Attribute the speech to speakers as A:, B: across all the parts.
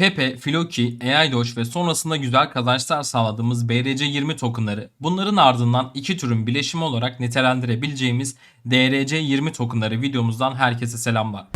A: Pepe, Floki, AI Doge ve sonrasında güzel kazançlar sağladığımız BRC20 tokenları, bunların ardından iki türün bileşimi olarak nitelendirebileceğimiz DRC20 tokenları videomuzdan herkese selamlar.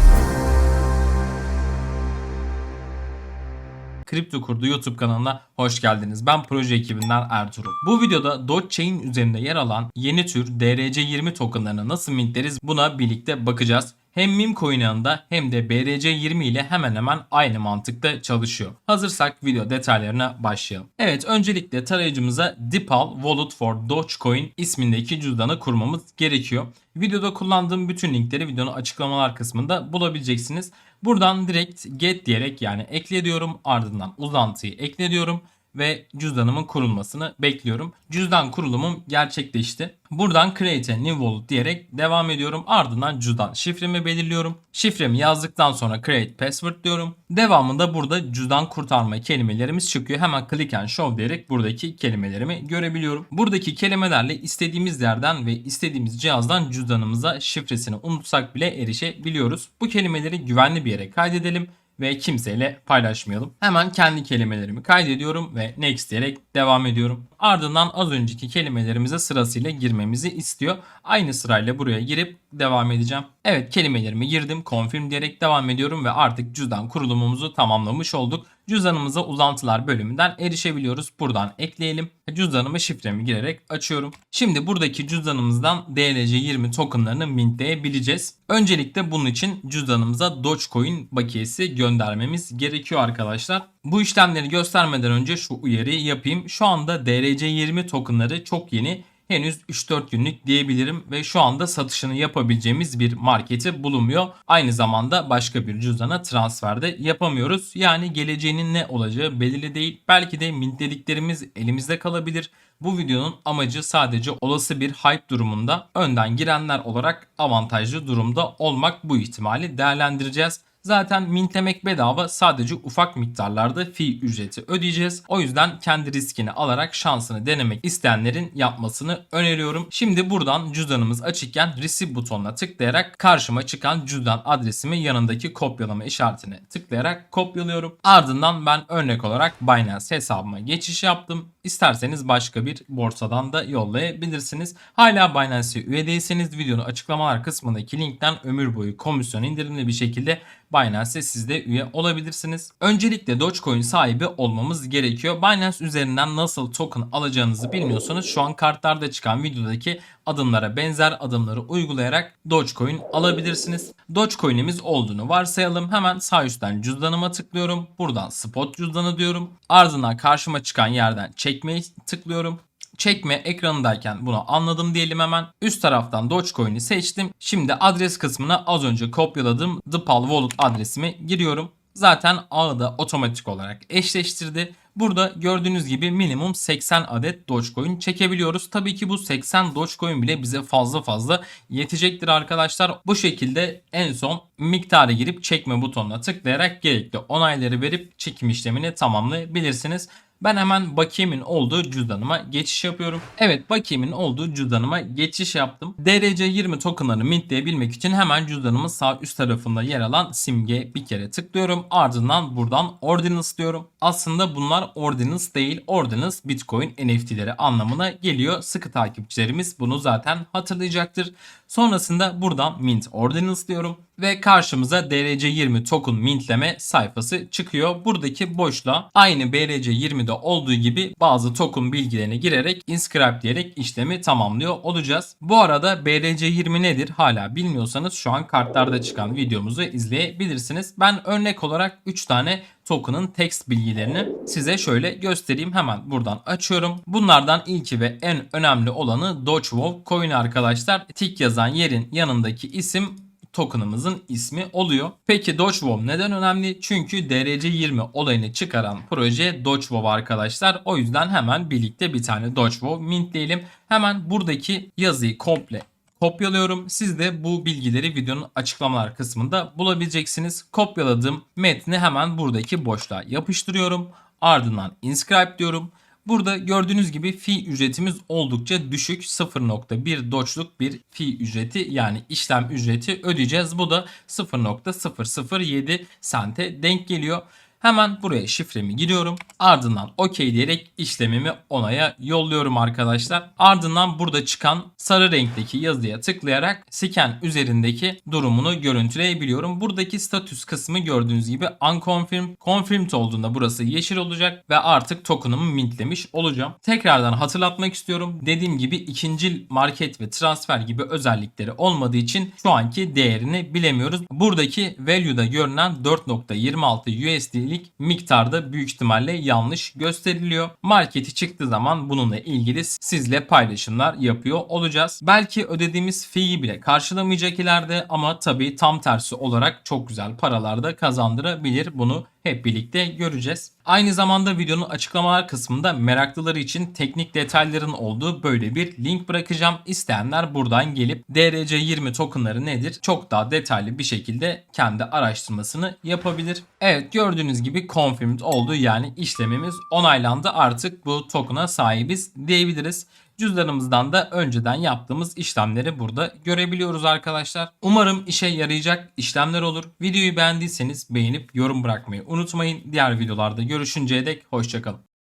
A: Kripto Kurdu YouTube kanalına hoş geldiniz. Ben proje ekibinden Ertuğrul. Bu videoda Dogechain üzerinde yer alan yeni tür DRC20 tokenlarını nasıl mintleriz buna birlikte bakacağız. Hem meme coin hem de BRC20 ile hemen hemen aynı mantıkta çalışıyor. Hazırsak video detaylarına başlayalım. Evet öncelikle tarayıcımıza DeepAll Wallet for Dogecoin ismindeki cüzdanı kurmamız gerekiyor. Videoda kullandığım bütün linkleri videonun açıklamalar kısmında bulabileceksiniz. Buradan direkt get diyerek yani ekle diyorum ardından uzantıyı ekle diyorum ve cüzdanımın kurulmasını bekliyorum. Cüzdan kurulumum gerçekleşti. Buradan create a new wallet diyerek devam ediyorum. Ardından cüzdan şifremi belirliyorum. Şifremi yazdıktan sonra create password diyorum. Devamında burada cüzdan kurtarma kelimelerimiz çıkıyor. Hemen click and show diyerek buradaki kelimelerimi görebiliyorum. Buradaki kelimelerle istediğimiz yerden ve istediğimiz cihazdan cüzdanımıza şifresini unutsak bile erişebiliyoruz. Bu kelimeleri güvenli bir yere kaydedelim ve kimseyle paylaşmayalım. Hemen kendi kelimelerimi kaydediyorum ve next diyerek devam ediyorum. Ardından az önceki kelimelerimize sırasıyla girmemizi istiyor. Aynı sırayla buraya girip devam edeceğim. Evet kelimelerimi girdim. Confirm diyerek devam ediyorum ve artık cüzdan kurulumumuzu tamamlamış olduk. Cüzdanımıza uzantılar bölümünden erişebiliyoruz. Buradan ekleyelim. Cüzdanımı şifremi girerek açıyorum. Şimdi buradaki cüzdanımızdan DLC20 tokenlarını mintleyebileceğiz. Öncelikle bunun için cüzdanımıza Dogecoin bakiyesi göndermemiz gerekiyor arkadaşlar. Bu işlemleri göstermeden önce şu uyarıyı yapayım. Şu anda DLC20 tokenları çok yeni henüz 3-4 günlük diyebilirim ve şu anda satışını yapabileceğimiz bir marketi bulunmuyor. Aynı zamanda başka bir cüzdana transferde yapamıyoruz. Yani geleceğinin ne olacağı belirli değil. Belki de mintlediklerimiz elimizde kalabilir. Bu videonun amacı sadece olası bir hype durumunda önden girenler olarak avantajlı durumda olmak bu ihtimali değerlendireceğiz. Zaten mintlemek bedava sadece ufak miktarlarda fee ücreti ödeyeceğiz. O yüzden kendi riskini alarak şansını denemek isteyenlerin yapmasını öneriyorum. Şimdi buradan cüzdanımız açıkken receive butonuna tıklayarak karşıma çıkan cüzdan adresimi yanındaki kopyalama işaretine tıklayarak kopyalıyorum. Ardından ben örnek olarak Binance hesabıma geçiş yaptım. İsterseniz başka bir borsadan da yollayabilirsiniz. Hala Binance'e üye değilseniz videonun açıklamalar kısmındaki linkten ömür boyu komisyon indirimli bir şekilde Binance'e siz de üye olabilirsiniz. Öncelikle Dogecoin sahibi olmamız gerekiyor. Binance üzerinden nasıl token alacağınızı bilmiyorsanız şu an kartlarda çıkan videodaki adımlara benzer adımları uygulayarak Dogecoin alabilirsiniz. Dogecoin'imiz olduğunu varsayalım. Hemen sağ üstten cüzdanıma tıklıyorum. Buradan spot cüzdanı diyorum. Ardından karşıma çıkan yerden çekmeyi tıklıyorum çekme ekranındayken bunu anladım diyelim hemen. Üst taraftan Dogecoin'i seçtim. Şimdi adres kısmına az önce kopyaladığım DeepAll Wallet adresimi giriyorum. Zaten ağı da otomatik olarak eşleştirdi. Burada gördüğünüz gibi minimum 80 adet Dogecoin çekebiliyoruz. Tabii ki bu 80 Dogecoin bile bize fazla fazla yetecektir arkadaşlar. Bu şekilde en son miktarı girip çekme butonuna tıklayarak gerekli onayları verip çekim işlemini tamamlayabilirsiniz. Ben hemen Bakiyem'in olduğu cüzdanıma geçiş yapıyorum. Evet Bakiyem'in olduğu cüzdanıma geçiş yaptım. DRC20 tokenlarını mintleyebilmek için hemen cüzdanımın sağ üst tarafında yer alan simge bir kere tıklıyorum. Ardından buradan Ordinals diyorum. Aslında bunlar Ordinals değil. Ordinals Bitcoin NFT'leri anlamına geliyor. Sıkı takipçilerimiz bunu zaten hatırlayacaktır. Sonrasında buradan Mint Ordinals diyorum ve karşımıza DRC20 token mintleme sayfası çıkıyor. Buradaki boşluğa aynı BRC20'de olduğu gibi bazı token bilgilerini girerek inscribe diyerek işlemi tamamlıyor olacağız. Bu arada BRC20 nedir hala bilmiyorsanız şu an kartlarda çıkan videomuzu izleyebilirsiniz. Ben örnek olarak 3 tane token'ın text bilgilerini size şöyle göstereyim. Hemen buradan açıyorum. Bunlardan ilki ve en önemli olanı Dogecoin coin arkadaşlar. Tik yazan yerin yanındaki isim token'ımızın ismi oluyor. Peki Dogecoin neden önemli? Çünkü DRC20 olayını çıkaran proje Dogecoin arkadaşlar. O yüzden hemen birlikte bir tane Dogecoin mintleyelim. Hemen buradaki yazıyı komple kopyalıyorum. Siz de bu bilgileri videonun açıklamalar kısmında bulabileceksiniz. Kopyaladığım metni hemen buradaki boşluğa yapıştırıyorum. Ardından inscribe diyorum. Burada gördüğünüz gibi fi ücretimiz oldukça düşük 0.1 doçluk bir fi ücreti yani işlem ücreti ödeyeceğiz. Bu da 0.007 sente denk geliyor. Hemen buraya şifremi giriyorum. Ardından OK diyerek işlemimi onaya yolluyorum arkadaşlar. Ardından burada çıkan sarı renkteki yazıya tıklayarak scan üzerindeki durumunu görüntüleyebiliyorum. Buradaki status kısmı gördüğünüz gibi unconfirmed, confirmed olduğunda burası yeşil olacak ve artık token'ımı mintlemiş olacağım. Tekrardan hatırlatmak istiyorum. Dediğim gibi ikinci market ve transfer gibi özellikleri olmadığı için şu anki değerini bilemiyoruz. Buradaki value'da görünen 4.26 USD'lik miktarda büyük ihtimalle yanlış gösteriliyor. Marketi çıktığı zaman bununla ilgili sizle paylaşımlar yapıyor olacağız. Belki ödediğimiz fee'yi bile karşılamayacak ileride ama tabii tam tersi olarak çok güzel paralar da kazandırabilir. Bunu hep birlikte göreceğiz. Aynı zamanda videonun açıklamalar kısmında meraklıları için teknik detayların olduğu böyle bir link bırakacağım. İsteyenler buradan gelip DRC20 tokenları nedir çok daha detaylı bir şekilde kendi araştırmasını yapabilir. Evet gördüğünüz gibi confirmed oldu yani işlemimiz onaylandı artık bu token'a sahibiz diyebiliriz. Cüzdanımızdan da önceden yaptığımız işlemleri burada görebiliyoruz arkadaşlar. Umarım işe yarayacak işlemler olur. Videoyu beğendiyseniz beğenip yorum bırakmayı unutmayın. Diğer videolarda görüşünceye dek hoşçakalın.